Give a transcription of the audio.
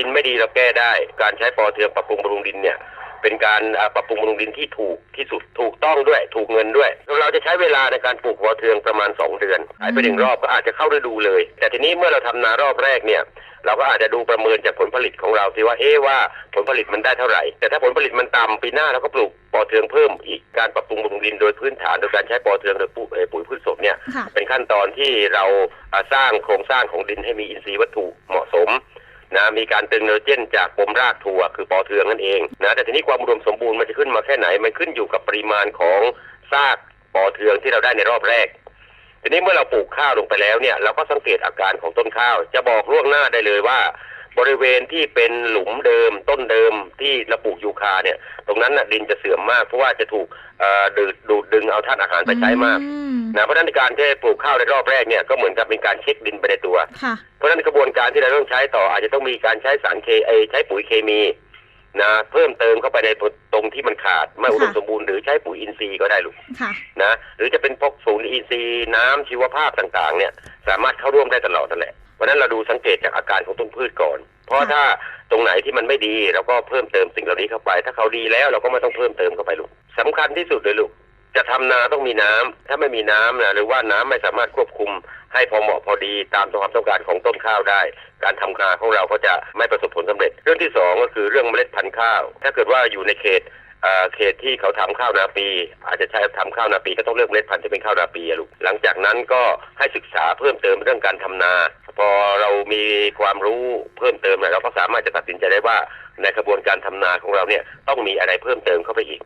ดินไม่ดีเราแก้ได้ การใช้ปอเทืองปรับปรุงบำรุงดินเนี่ยเป็นการอ่าปรับปรุงบำรุงดินที่ถูกที่สุดถูกต้องด้วย ถูกเงินด้วย เราจะใช้เวลาในการปลูกปอเทืองประมาณ 2 เดือนหายไปหนึ่งรอบก็อาจจะเข้าฤดูเลย แต่ทีนี้เมื่อเราทำนารอบแรกเนี่ยเราก็อาจจะดูประเมินจากผลผลิตของเราสิว่าเอ๊ะว่าผลผลิตมันได้เท่าไหร่ แต่ถ้าผลผลิตมันต่ำปีหน้าเราก็ปลูกปอเทืองเพิ่มอีกการปรับปรุงบำรุงดินโดยพื้นฐานโดยการใช้ปอเทืองโดยปุ๋ยเอ่อปุ๋ยพืชสดเนี่ยค่ะเป็นขั้นตอนที่เราอ่าสร้างโครงสร้างของดินให้มีอินทรีย์วัตถุเหมาะสมนะ มีการตึงไนโตรเจนจากปมรากถั่วคือปอเทืองนั่นเองนะแต่ทีนี้ความอุดมสมบูรณ์มันจะขึ้นมาแค่ไหน มันขึ้นอยู่กับปริมาณของซากปอเทืองที่เราได้ในรอบแรก ทีนี้เมื่อเราปลูกข้าวลงไปแล้วเนี่ยเราก็สังเกตอาการของต้นข้าว จะบอกล่วงหน้าได้เลยว่า บริเวณที่เป็นหลุมเดิม ต้นเดิมที่เราปลูกยูคาเนี่ย ตรงนั้นน่ะดินจะเสื่อมมากเพราะว่าจะถูกดูดดึงเอาธาตุอาหารไปใช้มาก อื นะเพราะฉะนั้นในการที่ปลูกข้าวในรอบแรกเนี่ยก็เหมือนกับเป็นการเช็คดินไปในตัว ค่ะ เพราะฉะนั้นกระบวนการที่เราต้องใช้ต่ออาจจะต้องมีการใช้สารเคไอใช้ปุ๋ยเคมีนะเพิ่มเติมเข้าไปในตรงที่มันขาดไม่อุดมค่ะสมบูรณ์หรือใช้ปุ๋ยอินทรีย์ก็ได้ลูกค่ะ นะหรือจะเป็นพวกศูนย์อินทรีย์น้ำชีวภาพต่างๆ เนี่ยสามารถเข้าร่วมได้ตลอดนั่นแหละเพราะฉะนั้นเราดูสังเกตจากอาการของต้นพืชก่อน เพราะค่ะถ้าตรงไหนที่มันไม่ดีเราก็เพิ่มเติมสิ่งเหล่านี้เข้าไป ถ้าเขาดีแล้วเราก็ไม่ต้องเพิ่มเติมเข้าไปลูกสำคัญที่สุดเลยลูก จะทำนาต้องมีน้ำถ้าไม่มีน้ำนะหรือว่าน้ำไม่สามารถควบคุม ให้พอเหมาะพอดีตามความต้องการของต้นข้าวได้ การทำนาของเราก็จะไม่ประสบผลสำเร็จ เรื่องที่สองก็คือเรื่องเมล็ดพันธุ์ข้าว ถ้าเกิดว่าอยู่ในเขตเอ่อเขตที่เขาทำข้าวนาปี อาจจะใช้ทำข้าวนาปีก็ต้องเลือกเมล็ดพันธุ์ที่เป็นข้าวนาปีลูกหลังจากนั้นก็ให้ศึกษาเพิ่มเติมเรื่องการทำนา พอเรามีความรู้เพิ่มเติมเนี่ยเราก็สามารถจะตัดสินใจได้ว่าในกระบวนการทำนาของเราเนี่ยต้องมีอะไรเพิ่มเติมเข้าไปอีก